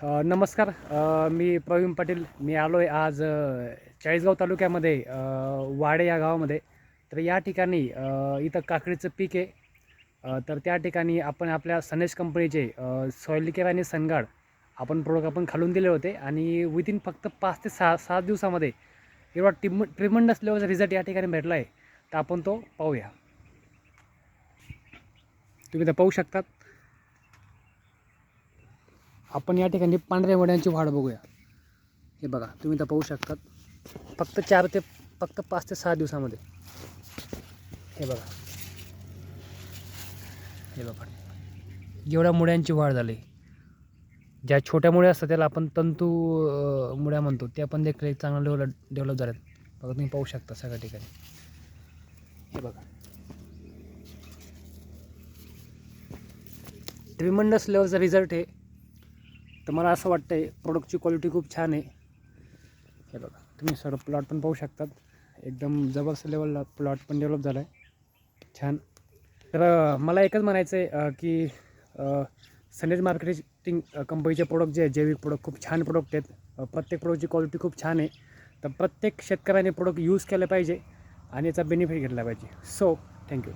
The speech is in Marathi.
नमस्कार. मी प्रवीण पाटील. मी आलो आहे आज चाळीसगाव तालुक्यामध्ये वाडे या गावामध्ये. तर या ठिकाणी इथं काकडीचं पीक आहे. तर त्या ठिकाणी आपण आपल्या सनेश कंपनीचे सॉईल केअर आणि सनगाड आपण प्रोडक्ट आपण खालून दिले होते. आणि विदिन फक्त पाच ते सहा सात दिवसामध्ये एवढा टिम ट्रिमंडस लेवलचा रिझल्ट या ठिकाणी भेटला आहे तर आपण तो पाहूया. तुम्ही तर पाहू शकतात. आपण या ठिकाणी पांढऱ्या वड्यांची वाढ बघूया. हे बघा तुम्ही तर पाहू शकतात. फक्त चार ते फक्त पाच ते सहा दिवसामध्ये. हे बघा. हे बघा. जेवढ्या मुळ्यांची वाढ झाली. ज्या छोट्या मुळ्या असतात त्याला आपण तंतू मुळ्या म्हणतो. त्या पण देखील चांगलं डेव्हलप डेव्हलप झाल्यात. बघा तुम्ही पाहू शकता सगळ्या ठिकाणी. हे बघा. ट्रिमंडस लेवलचा रिझल्ट आहे तर मला असं वाटतं आहे प्रोडक्टची क्वालिटी खूप छान आहे. हे बघा तुम्ही सर्व प्लॉट पण पाहू शकतात. एकदम जबरदस्त लेवलला प्लॉट पण डेव्हलप झाला आहे छान. तर मला एकच म्हणायचं आहे की अं, सनेज मार्केटिंग कंपनीचे प्रोडक्ट जे आहे जैविक प्रोडक्ट खूप छान प्रोडक्ट आहेत. प्रत्येक प्रोडक्टची क्वालिटी खूप छान आहे. तर प्रत्येक शेतकऱ्याने प्रोडक्ट यूज केलं पाहिजे आणि याचा बेनिफिट घेतला पाहिजे. So thank you